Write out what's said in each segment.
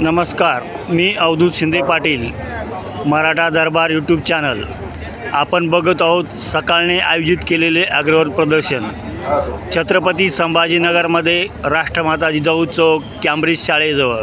नमस्कार मी Avadhoot Shinde Patil Maratha Darbar YouTube channel आपण बघत आहोत सकाळने आयोजित केलेले अग्रवर प्रदर्शन. छत्रपती संभाजीनगरमध्ये राष्ट्रमाता जिजाऊ चौक कॅम्ब्रिज शाळेजवळ.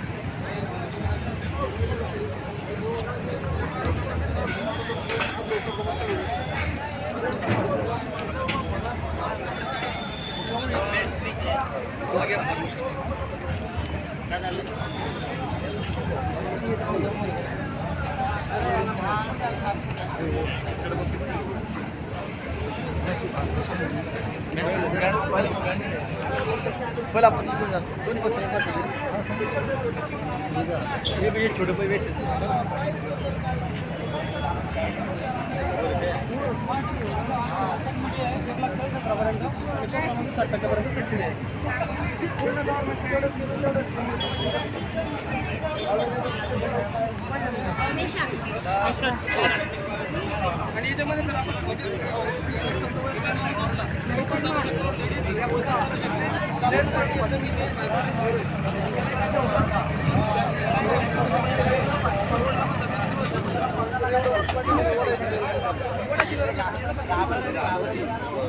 छोटे पैसे ते साठ टक्क्यापर्यंत सबसिडी आहे. आणि याच्यामध्ये जर आपण